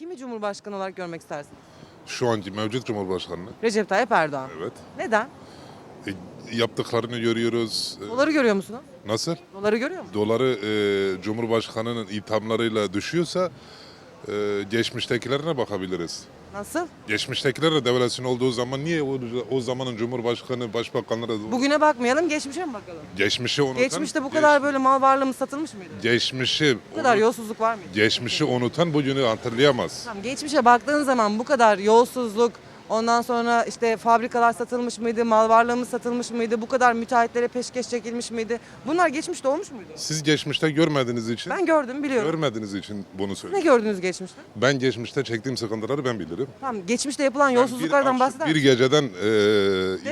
Kimi Cumhurbaşkanı olarak görmek istersiniz? Şu anki mevcut Cumhurbaşkanı'nı. Recep Tayyip Erdoğan. Evet. Neden? E, yaptıklarını görüyoruz. E, Doları görüyor musunuz? Nasıl? Doları görüyor musunuz? Doları e, Cumhurbaşkanı'nın ithamlarıyla düşüyorsa e, geçmiştekilerine bakabiliriz. Nasıl? Geçmiştekilerle devalüasyon olduğu zaman niye o, o zamanın Cumhurbaşkanı, başbakanları Bugüne bakmayalım, geçmişe mi bakalım? geçmişi unutan Geçmişte bu geç- kadar böyle mal varlığımız satılmış mıydı? geçmişi Bu kadar unut- yolsuzluk var mıydı? geçmişi unutan bugünü hatırlayamaz. Tamam, geçmişe baktığın zaman bu kadar yolsuzluk, ondan sonra işte fabrikalar satılmış mıydı, mal varlığımız satılmış mıydı, bu kadar müteahhitlere peşkeş çekilmiş miydi? Bunlar geçmişte olmuş muydu? Siz geçmişte görmediğiniz için, Ben gördüm, biliyorum. görmediğiniz için bunu Ne söylüyorum. gördünüz geçmişte? Ben geçmişte çektiğim sıkıntıları ben bilirim. Tamam, geçmişte yapılan Ben bir yolsuzluklardan bahseder Bir geceden e, iflas-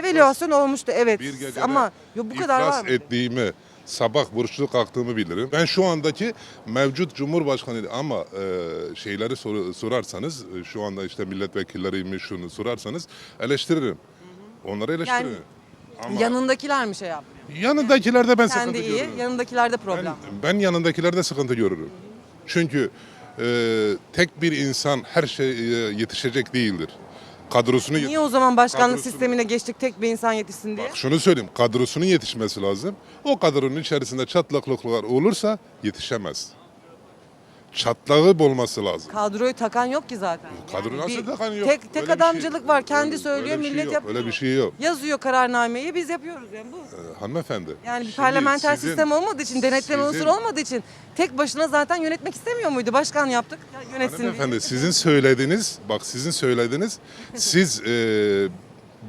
olmuştu evet bir gecede ama yo, bu kadar iflas var mı? ettiğimi, sabah burçlu kalktığımı bilirim. Ben şu andaki mevcut Cumhurbaşkanı ama e, şeyleri sor- sorarsanız, e, şu anda işte milletvekilleriymiş şunu sorarsanız eleştiririm. Onları eleştiririm. ama Yanındakiler mi şey yaptı? yanındakilerde ben Kendi sıkıntı iyi, görürüm. yanındakilerde Ben, problem. ben yanındakilerde sıkıntı görürüm. Çünkü e, tek bir insan her şey yetişecek değildir. Kadrosunu Niye o zaman başkanlık kadrosunu- sistemine geçtik tek bir insan yetişsin diye? Bak şunu söyleyeyim, kadrosunun yetişmesi lazım. O kadronun içerisinde çatlaklıklar olursa yetişemez. Çatlağı olması lazım. Kadroyu takan yok ki zaten. Kadro Yani nasıl bir takan yok? Tek, Öyle tek şey- adamcılık var. Kendi öyle- söylüyor, öyle bir şey millet yok, yapıyor. Öyle bir şey yok. Yazıyor kararnameyi biz yapıyoruz yani bu. Ee, hanımefendi. Yani bir şimdi parlamenter sizin- sistem olmadığı için, denetleme sizin- unsuru olmadığı için tek başına zaten yönetmek istemiyor muydu? Başkan yaptık, ya yönetsin diye. Hanımefendi sizin söylediğiniz, bak sizin söylediğiniz, siz e,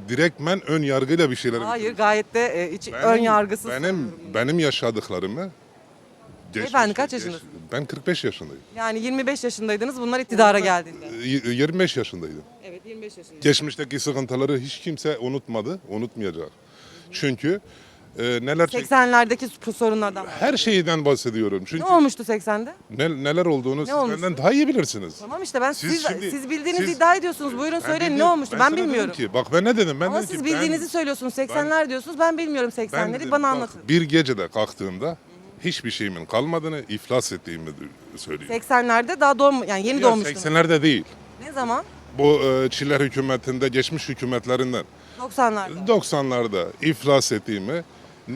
direktmen ön yargıyla bir şeyler Hayır gayet de e, hiç ön yargısız. Benim benim yaşadıklarımı Beyefendi, kaç yaşındasınız? Ben 45 yaşındayım. Yani 25 yaşındaydınız bunlar iktidara geldiğinde. Y- 25 yaşındaydım. Evet 25 yaşında. Geçmişteki sıkıntıları hiç kimse unutmadı, unutmayacak. Çünkü e, neler çek- 80'lerdeki sorunlardan. her şeyden bahsediyorum. Çünkü Ne olmuştu 80'de? ne- neler olduğunu siz olmuştu? benden daha iyi bilirsiniz. Tamam işte ben siz Siz siz, şimdi- bildiğinizi siz- iddia ediyorsunuz. Buyurun Ben söyleyin ne bildim- olmuştu ben, sana dedim bilmiyorum. Ki, bak ben ne dedim? Ben Ama dedim siz ki, bildiğinizi ben, söylüyorsunuz. 80'ler diyorsunuz. Ben bilmiyorum ben 80'leri. dedim, Bana bak, anlatın. Bir gecede kalktığımda hiçbir şeyimin kalmadığını, iflas ettiğimi söylüyorum. 80'lerde daha doğum yani yeni Ya doğmuştum. 80'lerde değil. Ne zaman? Bu e, Çiller hükümetinde, geçmiş hükümetlerinden 90'larda. 90'larda iflas ettiğimi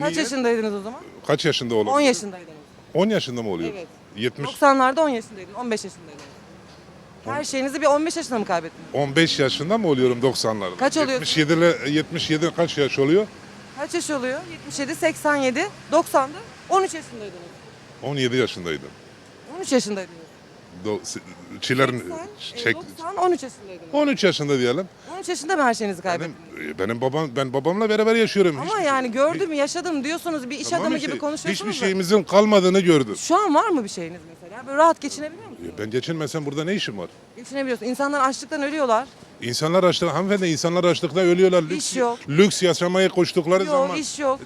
Kaç niye- yaşındaydınız o zaman? Kaç yaşında olur? 10 yaşındaydınız. 10 yaşında mı oluyor? Evet. 70 90'larda 10 yaşındaydınız. 15 yaşındaydınız. Her şeyinizi bir 15 yaşında mı kaybettiniz? 15 yaşında mı oluyorum 90'larda? Kaç oluyorsun? 77 ile 77 kaç yaş oluyor? Kaç yaş oluyor? 77, 87, 90'da 13 yaşındaydınız. 17 yaşındaydım. 13 yaşındaydınız. Do, Çilerin 80, çek 90, 13 yaşındaydınız. 13 yaşında diyelim. 13 yaşında mı her şeyinizi Benim kaybettiniz? benim babam ben babamla beraber yaşıyorum. Ama Hiçbir- yani gördüm, yaşadım diyorsunuz bir iş Tamam adamı işte, gibi konuşuyorsunuz Hiçbir da. şeyimizin kalmadığını gördüm. Şu an var mı bir şeyiniz mesela? Böyle rahat geçinebiliyor musunuz? Ben geçinmesem burada ne işim var? Geçinebiliyorsun. İnsanlar açlıktan ölüyorlar. İnsanlar açlık, hanımefendi insanlar açlıkta ölüyorlar. Lüks, İş yok. lüks yaşamaya koştukları Yok, zaman. iş yok.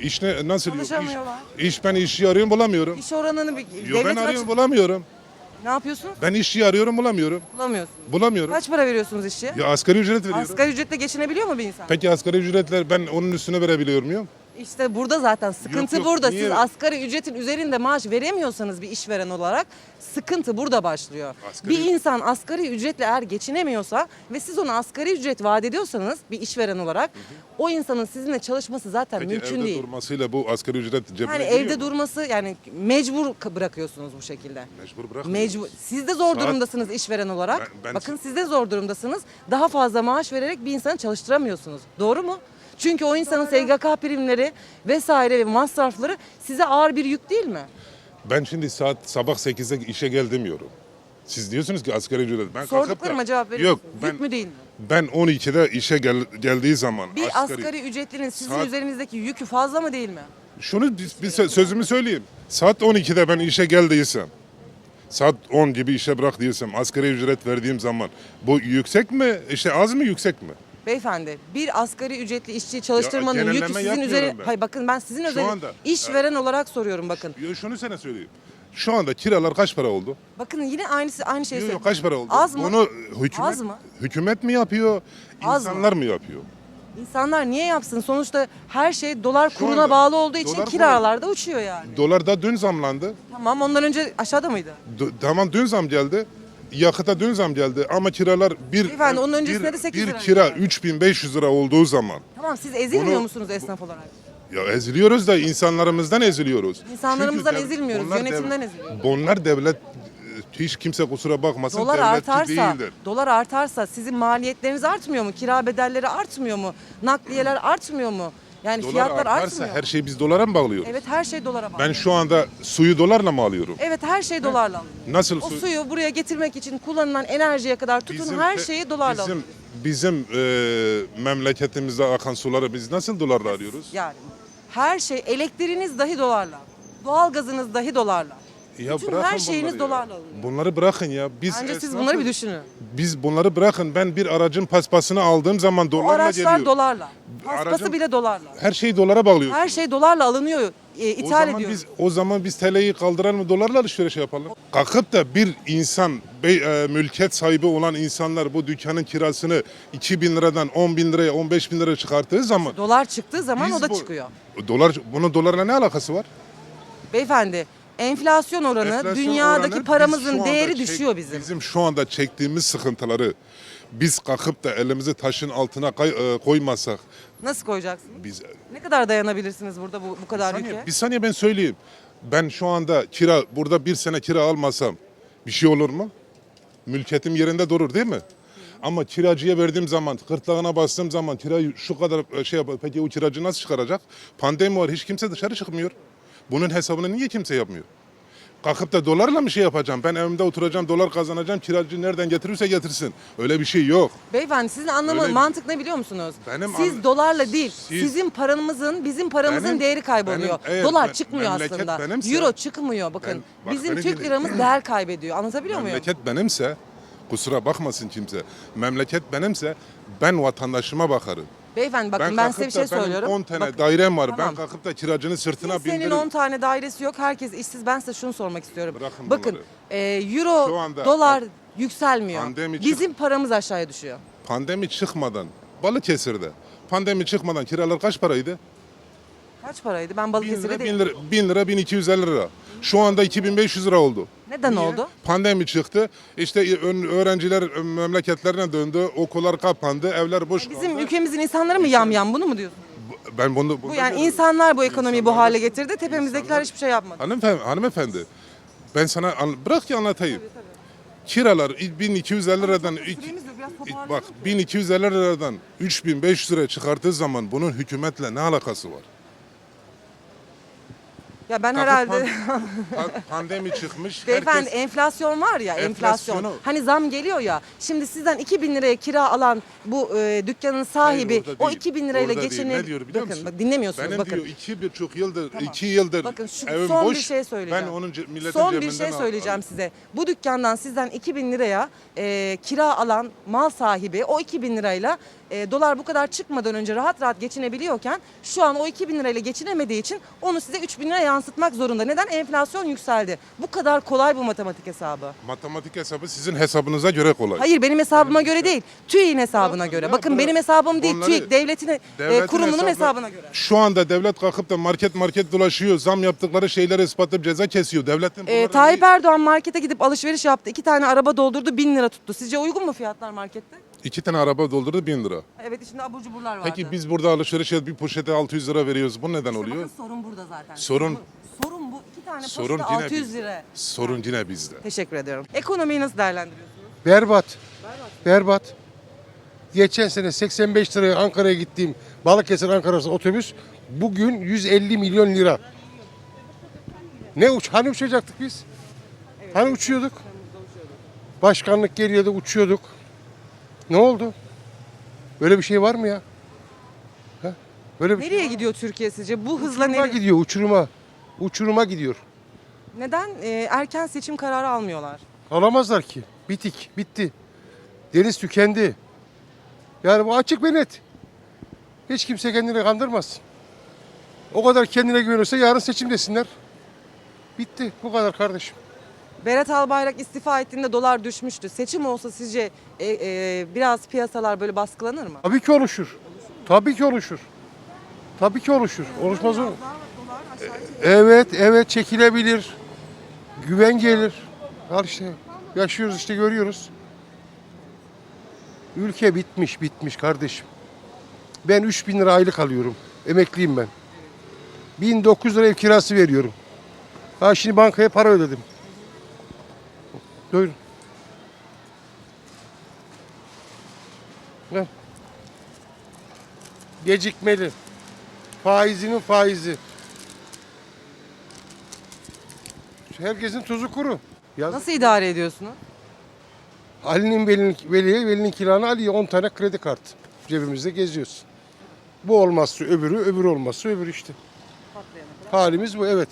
İş ne, nasıl yok? İş, Çalışamıyorlar. iş ben işçi arıyorum bulamıyorum. İş oranını bir Yo, ben arıyorum açık- bulamıyorum. Ne yapıyorsunuz? Ben işçi arıyorum bulamıyorum. Bulamıyorsunuz. Bulamıyorum. Kaç para veriyorsunuz işçiye? Ya asgari ücret veriyorum. Asgari ücretle geçinebiliyor mu bir insan? Peki asgari ücretler ben onun üstüne verebiliyor muyum? İşte burada zaten sıkıntı yok, burada. niye? Siz asgari ücretin üzerinde maaş veremiyorsanız bir işveren olarak sıkıntı burada başlıyor. Asgari- Bir insan asgari ücretle eğer geçinemiyorsa ve siz ona asgari ücret vaat ediyorsanız bir işveren olarak o insanın sizinle çalışması zaten Peki mümkün evde değil. durmasıyla bu asgari ücret cebine Yani evde mu? durması yani mecbur bırakıyorsunuz bu şekilde. Mecbur bırakmıyoruz. Mecbur. Siz de zor Saat- durumdasınız işveren olarak. Ben- ben- Bakın siz de zor durumdasınız. Daha fazla maaş vererek bir insanı çalıştıramıyorsunuz. Doğru mu? Çünkü o insanın SGK primleri vesaire ve masrafları size ağır bir yük değil mi? Ben şimdi saat sabah 8'de işe gel demiyorum. Siz diyorsunuz ki asgari ücret. Ben Sorduklarıma cevap veriyor Yok ben, Yük mü değil mi? ben 12'de işe gel, geldiği zaman Bir asgari, ücretlinin sizin Saat- üzerinizdeki yükü fazla mı değil mi? Şunu bir, bir sö- sözümü söyleyeyim. Saat 12'de ben işe geldiysem, saat 10 gibi işe bırak diyorsam asgari ücret verdiğim zaman bu yüksek mi? İşte az mı yüksek mi? Beyefendi bir asgari ücretli işçiyi çalıştırmanın yükü genelleme sizin yapmıyorum üzerine... ben. Hayır bakın ben sizin üzerine anda- işveren olarak soruyorum bakın. Yo, şunu sana söyleyeyim. Şu anda kiralar kaç para oldu? Bakın yine aynısı aynı şeyi Yok söylüyorum. kaç para oldu? Az mı? Bunu hükümet, Az mı? hükümet mi yapıyor? Az mı? insanlar mı yapıyor? İnsanlar niye yapsın? Sonuçta her şey dolar kuruna anda bağlı olduğu için dolar kiralar da uçuyor yani. Dolar da dün zamlandı. Tamam ondan önce aşağıda mıydı? D- tamam dün zam geldi. Yakıta dün zam geldi ama kiralar bir Beyefendi, onun bir- de sekiz bir lira kira geldi. 3500 lira olduğu zaman Tamam siz ezilmiyor Bunu- musunuz esnaf olarak? ya eziliyoruz da insanlarımızdan eziliyoruz. İnsanlarımızdan Çünkü dev- ezilmiyoruz, bunlar yönetimden eziliyoruz. Bunlar devlet hiç kimse kusura bakmasın Dolar devletçi artarsa, değildir. dolar artarsa sizin maliyetleriniz artmıyor mu? Kira bedelleri artmıyor mu? Nakliyeler artmıyor mu? Yani Dolar fiyatlar artarsa artmıyor. her şeyi biz dolara mı bağlıyoruz? Evet her şey dolara bağlı. Ben şu anda suyu dolarla mı alıyorum? Evet her şey dolarla alınıyor. Nasıl O su? suyu buraya getirmek için kullanılan enerjiye kadar tutun her şeyi dolarla bizim, alıyoruz. bizim e, memleketimizde akan suları biz nasıl dolarla arıyoruz? Yani her şey elektriğiniz dahi dolarla. Doğalgazınız dahi dolarla. Ya Bütün bırakın her şeyiniz bunları ya. dolarla alınıyor. Bunları bırakın ya. Biz Bence siz esnafız. bunları bir düşünün. Biz bunları bırakın. Ben bir aracın paspasını aldığım zaman O dolarla araçlar geliyor. dolarla. Paspası Aracın- bile dolarla. Her şeyi dolara bağlıyoruz. Her şey dolarla alınıyor, e, o ithal zaman ediyoruz. biz o zaman biz TL'yi kaldıralım dolarla alışveriş yapalım. Kalkıp da bir insan bey- e, mülkiyet sahibi olan insanlar bu dükkanın kirasını 2 bin liradan 10 bin liraya 15 bin liraya çıkarttığı zaman Dolar çıktığı zaman biz o da bu- çıkıyor. Dolar bunun dolarla ne alakası var? Beyefendi, enflasyon oranı Enflasyon dünyadaki oranı paramızın değeri çek- düşüyor bizim. Bizim şu anda çektiğimiz sıkıntıları biz kalkıp da elimizi taşın altına kay- e, koymasak Nasıl koyacaksınız? biz Ne kadar dayanabilirsiniz burada bu, bu kadar saniye, ülke? bir saniye ben söyleyeyim. Ben şu anda kira burada bir sene kira almasam bir şey olur mu? Mülkiyetim yerinde durur değil mi? Ama kiracıya verdiğim zaman, kırtlağına bastığım zaman kirayı şu kadar şey yapar. Peki o kiracı nasıl çıkaracak? Pandemi var, hiç kimse dışarı çıkmıyor. Bunun hesabını niye kimse yapmıyor? Kalkıp da dolarla mı şey yapacağım? Ben evimde oturacağım, dolar kazanacağım, kiracı nereden getirirse getirsin. Öyle bir şey yok. Beyefendi sizin anlamı Öyle- mantık ne biliyor musunuz? Benim Siz an- dolarla değil, Siz- sizin paramızın, bizim paramızın Benim- değeri kayboluyor. benim- evet, Dolar me- çıkmıyor memleket aslında. benimse- Euro çıkmıyor bakın. Ben- bak bizim beni Türk dinleyin. liramız değer kaybediyor. Anlatabiliyor muyum? Memleket benimse, kusura bakmasın kimse. Memleket benimse ben vatandaşıma bakarım. Beyefendi bakın ben, size bir şey benim söylüyorum. 10 tane Bakın, dairem var. tamam. Ben kalkıp da kiracının sırtına Kimsenin bindiririm. 10 tane dairesi yok. Herkes işsiz. Ben size şunu sormak istiyorum. Bırakın Bakın bunları. e, euro, anda- dolar yükselmiyor. Pandemi çık- Bizim paramız aşağıya düşüyor. Pandemi çıkmadan, Balıkesir'de pandemi çıkmadan kiralar kaç paraydı? Kaç paraydı? Ben 1000 Balıkesir'de lira, değilim. 1000 lira, 1000 lira, 1250 lira. Şu anda 2500 lira oldu. Neden Niye? oldu? Pandemi çıktı. İşte öğrenciler memleketlerine döndü. Okullar kapandı. Evler boş Bizim kaldı. ülkemizin insanları mı yam yam bunu mu diyorsun? Ben bunu Bu yani insanlar bu ekonomiyi bu İnsanlar- hale getirdi. Tepemizdekiler hiçbir şey yapmadı. Hanımefendi, hanımefendi ben sana an- bırak ki anlatayım. Kiralar 1250 liradan bak 1250 liradan 3500 liraya çıkarttığı zaman bunun hükümetle ne alakası var? Ya ben Kalkıp herhalde pan- pan- pandemi çıkmış. Beyefendi herkes enflasyon var ya enflasyon. Enflasyonu- Hani zam geliyor ya. Şimdi sizden 2000 liraya kira alan bu e, dükkanın sahibi Hayır, orada o değil. 2000 lirayla Orada değil. geçinir. Ne diyor biliyor bakın, musun? bak dinlemiyorsunuz benim bakın. diyor iki buçuk yıldır, iki yıldır Bakın şu evim son boş. bir şey söyleyeceğim. Ben onun ce- milletin Son bir cebinden şey al- söyleyeceğim size. Bu dükkandan sizden 2000 liraya e, kira alan mal sahibi o 2000 lirayla e, dolar bu kadar çıkmadan önce rahat rahat geçinebiliyorken şu an o 2000 lirayla geçinemediği için onu size 3000 liraya yansıtmak zorunda. Neden? Enflasyon yükseldi. Bu kadar kolay bu matematik hesabı. Matematik hesabı sizin hesabınıza göre kolay. Hayır benim hesabıma göre değil. TÜİ'nin hesabına göre. ya, Bakın bırak. benim hesabım değil. Onları- TÜİK devletin e, Devletin kurumunun hesabı- hesabına göre. Şu anda devlet kalkıp da market market dolaşıyor. Zam yaptıkları şeyleri ispatlayıp ceza kesiyor. Devletin Ee, bunları Tayyip niye- Erdoğan markete gidip alışveriş yaptı. İki tane araba doldurdu bin lira tuttu. Sizce uygun mu fiyatlar markette? İki tane araba doldurdu bin lira. Evet içinde abur cuburlar vardı. Peki biz burada alışveriş yapıp bir poşete 600 lira veriyoruz. Bu neden İşte oluyor? Bakın sorun burada zaten. Sorun- Sorun bu. İki tane Sorun poşete yine 600 bizde. lira. Sorun yine bizde. Teşekkür ediyorum. Ekonomiyi nasıl değerlendiriyorsunuz? Berbat. Berbat. Geçen sene 85 liraya Ankara'ya gittiğim Balıkesir Ankara arası otobüs bugün 150 milyon lira. Ne uç hani uçacaktık biz? Hani uçuyorduk? Başkanlık geliyordu uçuyorduk. Ne oldu? Böyle bir şey var mı ya? Ha? Böyle bir Nereye şey gidiyor Türkiye sizce? Bu hızla uçuruma nereye? gidiyor uçuruma. Uçuruma gidiyor. Neden e, erken seçim kararı almıyorlar? Alamazlar ki. Bitik, bitti. Deniz tükendi. Yani bu açık ve net. Hiç kimse kendini kandırmaz. O kadar kendine güveniyorsa yarın seçim desinler. Bitti. Bu kadar kardeşim. Berat Albayrak istifa ettiğinde dolar düşmüştü. Seçim olsa sizce e, e, biraz piyasalar böyle baskılanır mı? Tabii ki oluşur. Tabii ki oluşur. Tabii ki oluşur. Oluşmaz mı? Evet, evet çekilebilir. Güven gelir. Al işte. Yaşıyoruz işte görüyoruz. Ülke bitmiş bitmiş kardeşim. Ben 3000 lira aylık alıyorum. Emekliyim ben. 1900 lira ev kirası veriyorum. Ha şimdi bankaya para ödedim. Buyurun. Gel. Gecikmeli. Faizinin faizi. Herkesin tuzu kuru. Yaz- Nasıl idare ediyorsunuz? Ali'nin velinin, veliye, velinin kiranı Ali'ye 10 tane kredi kartı. Cebimizde geziyoruz. Bu olmazsa öbürü, öbürü olmazsa öbürü işte. Halimiz bu evet.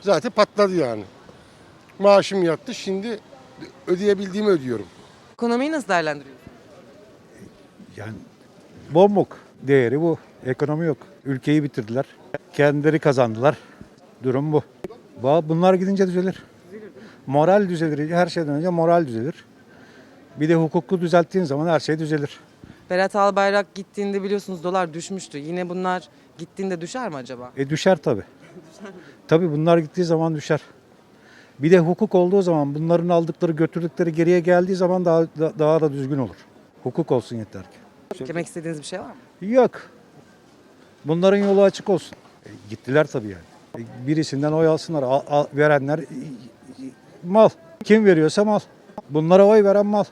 Zaten patladı yani. Maaşım yattı şimdi ödeyebildiğimi ödüyorum. Ekonomiyi nasıl değerlendiriyorsunuz? Yani bombok değeri bu. Ekonomi yok. Ülkeyi bitirdiler. Kendileri kazandılar. Durum bu. Ba- Bunlar gidince düzelir. Moral düzelir. Her şeyden önce moral düzelir. Bir de hukuku düzelttiğin zaman her şey düzelir. Berat Albayrak gittiğinde biliyorsunuz dolar düşmüştü. Yine bunlar gittiğinde düşer mi acaba? E düşer tabii. Tabii bunlar gittiği zaman düşer. Bir de hukuk olduğu zaman bunların aldıkları götürdükleri geriye geldiği zaman daha da- daha da düzgün olur. Hukuk olsun yeter ki. Demek istediğiniz bir şey var mı? Yok. Bunların yolu açık olsun. E, gittiler tabii yani. E, birisinden oy alsınlar. Al- al- verenler e, e, mal. Kim veriyorsa mal. Bunlara oy veren mal.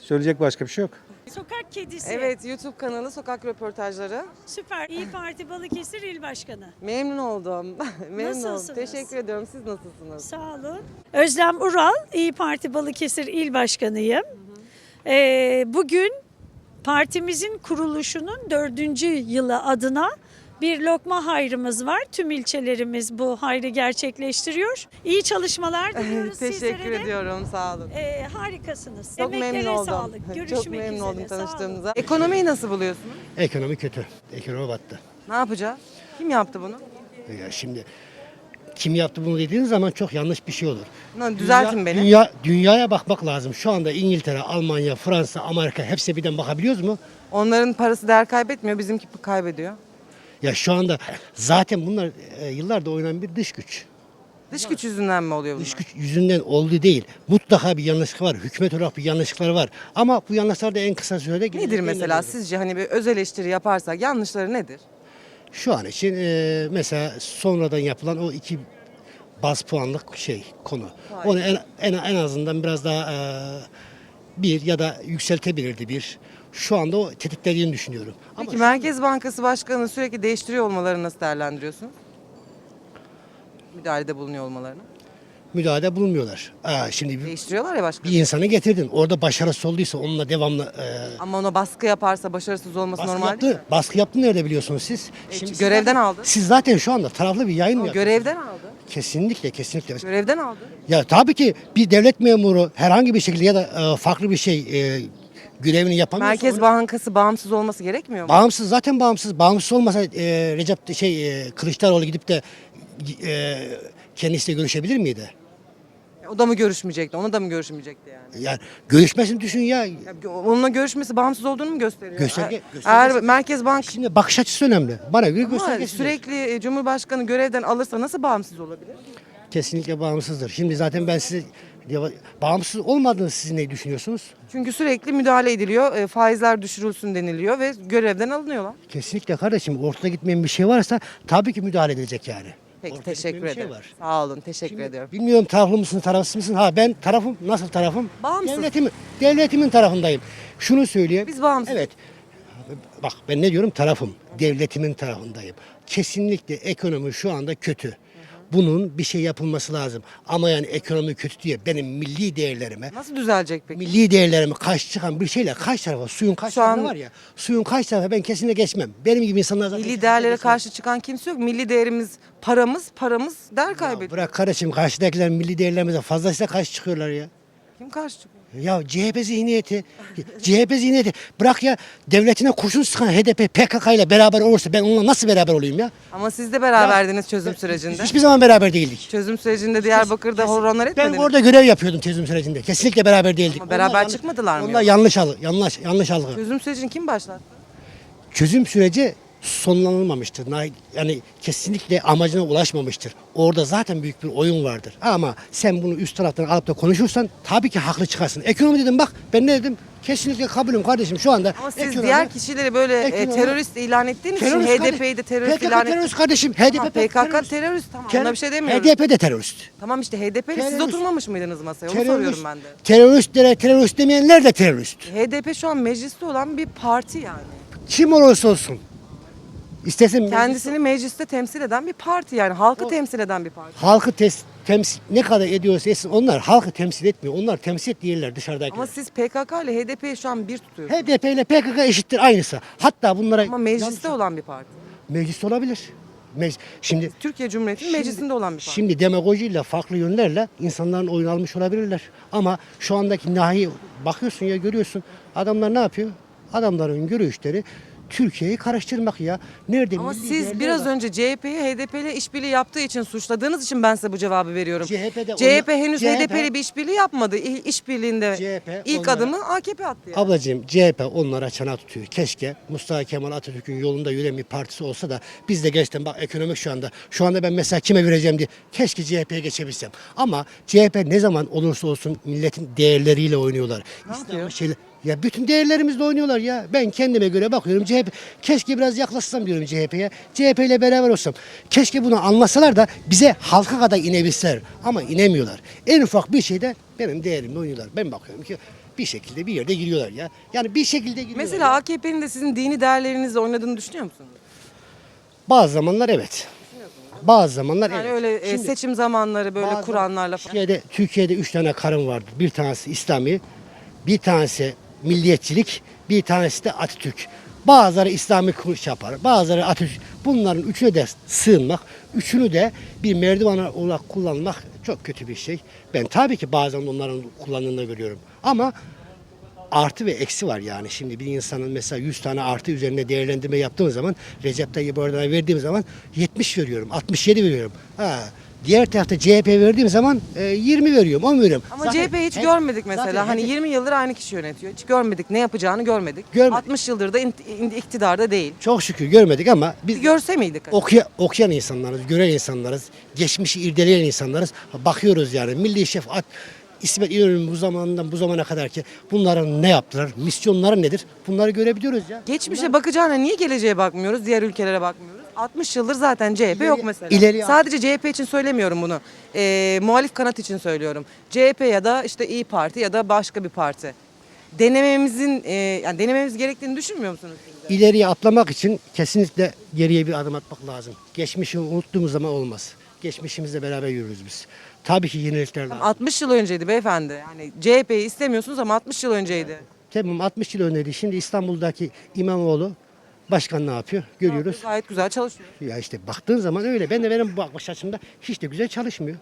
Söyleyecek başka bir şey yok. Sokak kedisi. Evet YouTube kanalı Sokak Röportajları. Süper. İyi Parti Balıkesir İl Başkanı. Memnun oldum. Memnun oldum. Nasılsınız? Teşekkür ediyorum. Siz nasılsınız? Sağ olun. Özlem Ural, İyi Parti Balıkesir İl Başkanıyım. Ee, bugün partimizin kuruluşunun dördüncü yılı adına bir lokma hayrımız var. Tüm ilçelerimiz bu hayrı gerçekleştiriyor. İyi çalışmalar diliyoruz Teşekkür sizlere de. ediyorum. Sağ olun. Ee, harikasınız. Çok memnun Emeklere oldum. sağlık. Görüşmek Çok memnun üzere. oldum Sağ olun. tanıştığımıza. Ekonomiyi nasıl buluyorsunuz? Ekonomi kötü. Ekonomi battı. Ne yapacağız? Kim yaptı bunu? Ya şimdi kim yaptı bunu dediğiniz zaman çok yanlış bir şey olur. Lan düzeltin Dünya- beni. Dünya, dünyaya bakmak lazım. Şu anda İngiltere, Almanya, Fransa, Amerika hepsi birden bakabiliyoruz mu? Onların parası değer kaybetmiyor, bizimki kaybediyor. Ya şu anda zaten bunlar e, yıllarda oynanan bir dış güç. Dış güç yüzünden mi oluyor bunlar? Dış güç yüzünden olduğu değil. Mutlaka bir yanlışlık var. Hükümet olarak bir yanlışlıklar var. Ama bu yanlışlar da en kısa sürede Nedir mesela sizce hani bir öz eleştiri yaparsak yanlışları nedir? Şu an için e, mesela sonradan yapılan o iki baz puanlık şey konu. Onu en, en, en azından biraz daha e, bir ya da yükseltebilirdi bir. Şu anda o tetiklediğini düşünüyorum. Peki Ama Merkez Bankası Başkanı sürekli değiştiriyor olmalarını nasıl değerlendiriyorsunuz? Müdahalede bulunuyor olmalarını. müdahale bulunmuyorlar. Aa, şimdi bir, Değiştiriyorlar ya başkanı. bir insanı getirdin. Orada başarısız olduysa onunla devamlı e, Ama ona baskı yaparsa başarısız olması baskı normal yaptı. değil mi? Baskı yaptı nerede biliyorsunuz siz? E, siz görevden zaten- aldı. Siz zaten şu anda taraflı bir yayın mı yapıyorsunuz? görevden aldı. Kesinlikle kesinlikle. Görevden aldı. Ya tabii ki bir devlet memuru herhangi bir şekilde ya da e, farklı bir şey e, görevini yapamıyorsa Merkez onu- Bankası bağımsız olması gerekmiyor mu? Bağımsız zaten bağımsız. Bağımsız olmasa e, Recep şey e, Kılıçdaroğlu gidip de e, kendisiyle görüşebilir miydi? O da mı görüşmeyecekti? Onu da mı görüşmeyecekti yani? Yani görüşmesini düşün ya. Ya, onunla görüşmesi bağımsız olduğunu mu gösteriyor? Gösterge- Eğer- göstergesi- Eğer Merkez Bank Şimdi bakış açısı önemli. Bana göre göstergesi. sürekli e, Cumhurbaşkanı görevden alırsa nasıl bağımsız olabilir? Kesinlikle bağımsızdır. Şimdi zaten ben size bağımsız olmadığını siz ne düşünüyorsunuz? Çünkü sürekli müdahale ediliyor, e, faizler düşürülsün deniliyor ve görevden alınıyorlar. Kesinlikle kardeşim ortada gitmeyen bir şey varsa tabii ki müdahale edilecek yani. Peki Ortada teşekkür bir ederim. Şey var. Sağ olun, teşekkür Şimdi ediyorum. Bilmiyorum taraflı mısın, tarafsız mısın? Ha ben tarafım, nasıl tarafım? Bağımsız. Devletimin, devletimin tarafındayım. Şunu söyleyeyim. Biz bağımsız. Evet. Bak ben ne diyorum? Tarafım. Devletimin tarafındayım. Kesinlikle ekonomi şu anda kötü. Bunun bir şey yapılması lazım. Ama yani ekonomi kötü diye benim milli değerlerime, Nasıl düzelecek peki? milli değerlerime karşı çıkan bir şeyle kaç tarafa, suyun kaç Şu tarafı an- var ya, suyun kaç tarafı ben kesinlikle geçmem. Benim gibi insanlar zaten Milli değerlere karşı çıkan kimse yok. Milli değerimiz paramız, paramız değer Ya kaybediyor. bırak kardeşim karşıdakiler milli değerlerimize fazlasıyla karşı çıkıyorlar ya. Kim karşı çıkıyor? Ya CHP zihniyeti, CHP zihniyeti bırak ya devletine kurşun sıkan HDP PKK ile beraber olursa ben onunla nasıl beraber olayım ya? Ama siz de beraberdiniz çözüm sürecinde. Hiçbir zaman beraber değildik. Çözüm sürecinde Diyarbakır'da horonlar Ben etmediniz. orada görev yapıyordum çözüm sürecinde. Kesinlikle beraber değildik. Ama beraber yanlış- çıkmadılar mı Onlar ya? yanlış algı, yanlış yanlış algı. Çözüm sürecini kim başlattı? Çözüm süreci sonlanılmamıştır. Yani kesinlikle amacına ulaşmamıştır. Orada zaten büyük bir oyun vardır. Ama sen bunu üst taraftan alıp da konuşursan tabii ki haklı çıkarsın. Ekonomi dedim bak ben ne dedim? Kesinlikle kabulüm kardeşim şu anda. Ama siz ekonomi- diğer kişileri böyle e, ekonomi- terörist ilan ettiğiniz için Terörist HDP'yi de terörist PKK ilan terörist kardeşim. HDP Tamam, PKK terörist, tamam, ona bir şey demiyoruz. HDP de terörist. Tamam işte HDP'li siz Terörist. oturmamış mıydınız masaya? Onu soruyorum ben de. Teröristlere terörist demeyenler de terörist. HDP şu an mecliste olan bir parti yani. Kim olursa olsun. İstesin Kendisini mecliste temsil eden bir parti yani halkı temsil eden bir parti. halkı tes, temsil ne kadar ediyorsa etsin onlar halkı temsil etmiyor. Onlar temsil ettiğiler dışarıdakiler. Ama siz PKK ile HDP'yi şu an bir tutuyorsunuz. HDP ile PKK eşittir aynısı. Hatta bunlara Ama mecliste olan bir parti. meclis olabilir. Mec- Şimdi Türkiye Cumhuriyeti'nin meclisinde olan bir parti. Şimdi demagojiyle farklı yönlerle insanların oyun almış olabilirler. Ama şu andaki nahi bakıyorsun ya görüyorsun adamlar ne yapıyor? Adamların görüşleri Türkiye'yi karıştırmak ya. Nerede Ama milli siz değerler biraz var? önce CHP'yi HDP ile işbirliği yaptığı için suçladığınız için ben size bu cevabı veriyorum. CHP'de CHP onlar- henüz CHP HDP ile bir işbirliği yapmadı. İ- İşbirliğinde CHP ilk onlara- adımı AKP attı yani. Ablacığım CHP onlara çanak tutuyor. Keşke Mustafa Kemal Atatürk'ün yolunda yürüyen bir partisi olsa da biz de gerçekten bak ekonomik şu anda. Şu anda ben mesela kime vereceğim diye keşke CHP'ye geçebilsem. Ama CHP ne zaman olursa olsun milletin değerleriyle oynuyorlar. İslam'ın şeyle- ya bütün değerlerimizle oynuyorlar ya. Ben kendime göre bakıyorum CHP. Keşke biraz yaklaşsam diyorum CHP'ye. CHP ile beraber olsam. Keşke bunu anlasalar da bize halka kadar inebilseler. Ama inemiyorlar. En ufak bir şeyde benim değerimle oynuyorlar. Ben bakıyorum ki bir şekilde bir yerde giriyorlar ya. Yani bir şekilde giriyorlar. Mesela. AKP'nin de sizin dini değerlerinizle oynadığını düşünüyor musunuz? Bazı zamanlar evet. Bazı zamanlar Yani evet. öyle e, Şimdi seçim zamanları böyle bazı- Kur'anlarla falan. Türkiye'de, Türkiye'de üç tane karım vardı. Bir tanesi İslami, bir tanesi milliyetçilik, bir tanesi de Atatürk. Bazıları İslami kuruş yapar, bazıları Atatürk. Bunların üçüne de sığınmak, üçünü de bir merdiven olarak kullanmak çok kötü bir şey. Ben tabii ki bazen onların kullandığını görüyorum. Ama artı ve eksi var yani. Şimdi bir insanın mesela 100 tane artı üzerine değerlendirme yaptığım zaman Recep Tayyip Erdoğan'a verdiğim zaman 70 veriyorum, 67 veriyorum. Ha, diğer tarafta CHP verdiğim zaman e, 20 veriyorum, 10 veriyorum. Ama CHP hiç he- görmedik mesela. zaten hani hedef- 20 yıldır aynı kişi yönetiyor. Hiç görmedik. Ne yapacağını görmedik. Görmedik. 60 yıldır da in- in- iktidarda değil. Çok şükür görmedik ama biz görse miydik? acaba? okuya, okuyan insanlarız, gören insanlarız, geçmişi irdeleyen insanlarız. Bakıyoruz yani Milli Şef At, İsmet İnönü'nün bu zamandan bu zamana kadar ki bunların ne yaptılar, misyonları nedir bunları görebiliyoruz ya. Geçmişe bakacağına niye geleceğe bakmıyoruz? Diğer ülkelere bakmıyoruz. 60 yıldır zaten CHP yok mesela. ileri- Sadece CHP için söylemiyorum bunu. Ee, muhalif kanat için söylüyorum. CHP ya da işte İyi Parti ya da başka bir parti. Denememizin e, yani denememiz gerektiğini düşünmüyor musunuz? ileriye atlamak için kesinlikle geriye bir adım atmak lazım. Geçmişi unuttuğumuz zaman olmaz. Geçmişimizle beraber yürürüz biz. Tabii ki yenilikler lazım. 60 yıl önceydi beyefendi. Yani CHP'yi istemiyorsunuz ama 60 yıl önceydi. Tamam 60 yıl önceydi. Şimdi İstanbul'daki İmamoğlu başkan ne yapıyor? Görüyoruz. Gayet güzel çalışıyor. Ya işte baktığın zaman öyle. Ben de benim bakış açımda hiç de güzel çalışmıyor.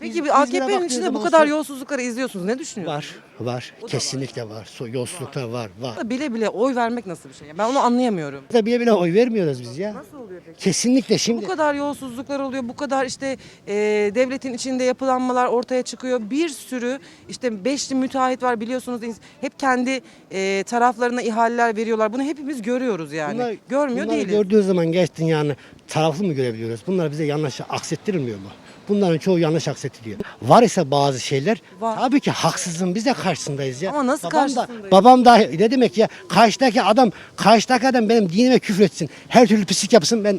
Peki bir AKP'nin içinde bu kadar yolsuzlukları izliyorsunuz. Ne düşünüyorsunuz? Var, var. Kesinlikle var. So, yolsuzluklar var, var. Da Bile bile oy vermek nasıl bir şey? Ben onu anlayamıyorum. Da bile bile oy vermiyoruz biz ya. Nasıl oluyor peki? Kesinlikle şimdi. Bu kadar yolsuzluklar oluyor, bu kadar işte e, devletin içinde yapılanmalar ortaya çıkıyor. Bir sürü işte beşli müteahhit var biliyorsunuz. ins- Hep kendi e, taraflarına ihaleler veriyorlar. Bunu hepimiz görüyoruz yani. Bunlar- Görmüyor bunları değiliz. gördüğün zaman gerçekten yani taraflı mı görebiliyoruz? Bunlar bize yanlış aksettirilmiyor mu? Bunların çoğu yanlış aksetiliyor. Var ise bazı şeyler Var. tabii ki haksızlığın biz de karşısındayız ya. Ama nasıl babam karşısındayız? Da, babam da ne demek ya karşıdaki adam karşıdaki adam benim dinime küfür etsin. Her türlü pislik yapsın ben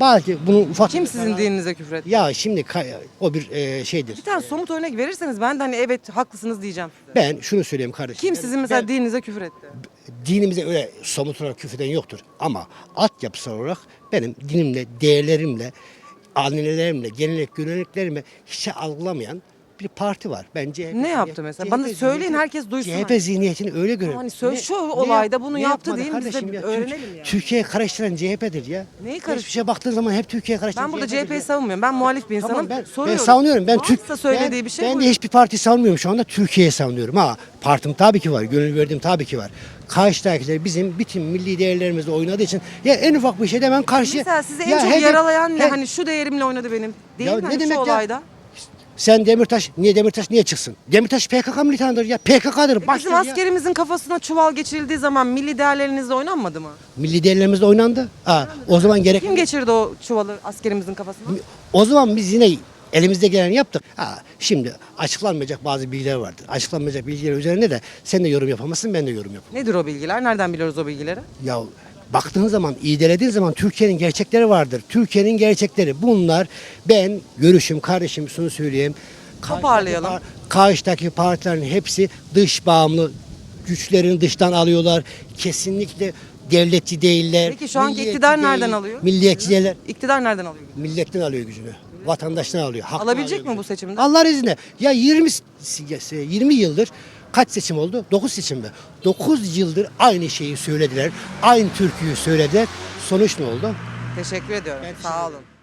belki bunu ufak Kim sizin dininize küfür etti? Ya şimdi o bir e, şeydir. Bir tane somut örnek verirseniz ben de hani evet haklısınız diyeceğim. Ben şunu söyleyeyim kardeşim. Kim Ben- sizin mesela ben- dininize küfür etti? dinimize öyle somut olarak küfreden yoktur. Ama altyapısal olarak benim dinimle, değerlerimle, annelerimle, gelenek göreneklerimle hiç algılamayan bir parti var. Ben CHP Ne yaptı mesela? Bana söyleyin, herkes duysun CHP zihniyetini öyle görüyorum. Hani söyle- şu olayda bunu yaptı değil mi? Bize bir öğrenelim yani. Türkiye'yi karıştıran CHP'dir ya. Neyi Hiçbir karıştırıyor? şeye baktığın zaman hep Türkiye'yi karıştıran Ben burada CHP'dir CHP'yi ya. savunmuyorum. Ben muhalif bir insanım. Tamam ben, ben Soruyorum. savunuyorum. Ben Varsa Türk söylediği ben, bir şey ben de buyurun. hiçbir parti savunmuyorum şu anda. Türkiye'yi savunuyorum. Ha partim tabii ki var. Gönül verdiğim tabii ki var. Karşıdakiler bizim bütün milli değerlerimizle oynadığı için ya en ufak bir şeyde ben karşı Mesela sizi en çok hedef- yaralayan ne? he- Hani şu değerimle oynadı benim. Değil Ya mi? Hani şu olayda. Sen Demirtaş, niye Demirtaş niye çıksın? Demirtaş PKK militanıdır ya. PKK'dır. Bizim Başlar ya. askerimizin kafasına çuval geçirildiği zaman milli değerlerinizle oynanmadı mı? Milli değerlerimizde oynandı. Ha, o zaman gerek Kim geçirdi o çuvalı askerimizin kafasına? O zaman biz yine elimizde geleni yaptık. Ha, şimdi açıklanmayacak bazı bilgiler vardır. Açıklanmayacak bilgiler üzerine de sen de yorum yapamazsın, ben de yorum yapamam. Nedir o bilgiler? Nereden biliyoruz o bilgileri? Ya baktığın zaman, iğdelediğin zaman Türkiye'nin gerçekleri vardır. Türkiye'nin gerçekleri bunlar. Ben görüşüm, kardeşim şunu söyleyeyim. Karşıdaki Toparlayalım. par- Karşıdaki partilerin hepsi dış bağımlı güçlerini dıştan alıyorlar. Kesinlikle devletçi değiller. Peki şu anki iktidar değil, nereden alıyor? Milliyetçi değiller. İktidar nereden alıyor? Milletten alıyor gücünü. Vatandaştan alıyor. Alabilecek alıyor mi bu gücünü. seçimde? Allah izniyle. Ya 20 s- 20 yıldır kaç seçim oldu? 9 seçim mi? 9 yıldır aynı şeyi söylediler. Aynı türküyü söylediler. Sonuç ne oldu? Teşekkür ediyorum. Sağ olun.